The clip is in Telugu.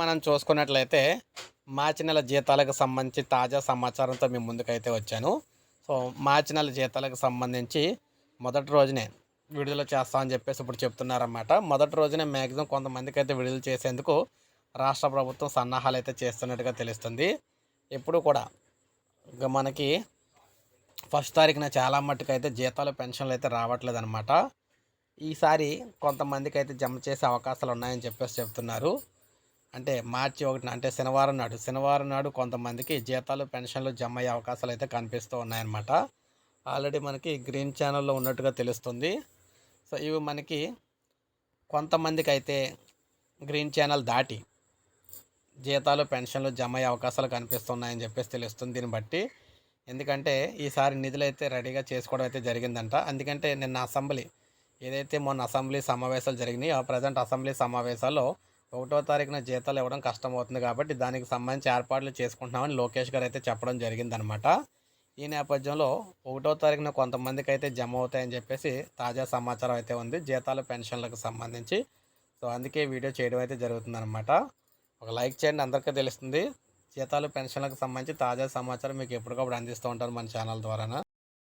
మనం చూసుకున్నట్లయితే మార్చి నెల జీతాలకు సంబంధించి తాజా సమాచారంతో మేము ముందుకైతే వచ్చాను. సో మార్చి నెల జీతాలకు సంబంధించి మొదటి రోజునే విడుదల చేస్తామని చెప్పేసి ఇప్పుడు చెప్తున్నారన్నమాట. మొదటి రోజునే మ్యాక్సిమం కొంతమందికి అయితే విడుదల చేసేందుకు రాష్ట్ర ప్రభుత్వం సన్నాహాలు అయితే చేస్తున్నట్టుగా తెలుస్తుంది. ఎప్పుడు కూడా ఇంకా మనకి ఫస్ట్ తారీఖున చాలా మట్టుకు అయితే జీతాలు పెన్షన్లు అయితే రావట్లేదు అనమాట ఈసారి కొంతమందికి అయితే జమ చేసే అవకాశాలు ఉన్నాయని చెప్పేసి చెప్తున్నారు. అంటే మార్చి ఒకటిన అంటే శనివారం నాడు. శనివారం నాడు కొంతమందికి జీతాలు పెన్షన్లు జమ అయ్యే అవకాశాలు అయితే కనిపిస్తూ ఉన్నాయన్నమాట. ఆల్రెడీ మనకి గ్రీన్ ఛానల్లో ఉన్నట్టుగా తెలుస్తుంది. సో ఇవి మనకి కొంతమందికి అయితే గ్రీన్ ఛానల్ దాటి జీతాలు పెన్షన్లు జమ అయ్యే అవకాశాలు కనిపిస్తున్నాయని చెప్పేసి తెలుస్తుంది దీన్ని బట్టి. ఎందుకంటే ఈసారి నిధులు అయితే రెడీగా చేసుకోవడం అయితే జరిగిందంట. ఎందుకంటే నిన్న అసెంబ్లీ ఏదైతే మొన్న అసెంబ్లీ సమావేశాలు జరిగినాయి ఆ ప్రజెంట్ అసెంబ్లీ సమావేశాల్లో ఒకటో తారీఖున జీతాలు ఇవ్వడం కష్టం అవుతుంది కాబట్టి దానికి సంబంధించి ఏర్పాట్లు చేసుకుంటున్నామని లోకేష్ గారు అయితే చెప్పడం జరిగిందనమాట ఈ నేపథ్యంలో ఒకటో తారీఖున కొంతమందికి అయితే జమ అవుతాయని చెప్పేసి తాజా సమాచారం అయితే ఉంది జీతాలు పెన్షన్లకు సంబంధించి. సో అందుకే వీడియో చేయడం అయితే జరుగుతుందనమాట ఒక లైక్ చేయండి అందరికీ తెలుస్తుంది. జీతాలు పెన్షన్లకు సంబంధించి తాజా సమాచారం మీకు ఎప్పటికప్పుడు అందిస్తూ ఉంటాను మన ఛానల్ ద్వారా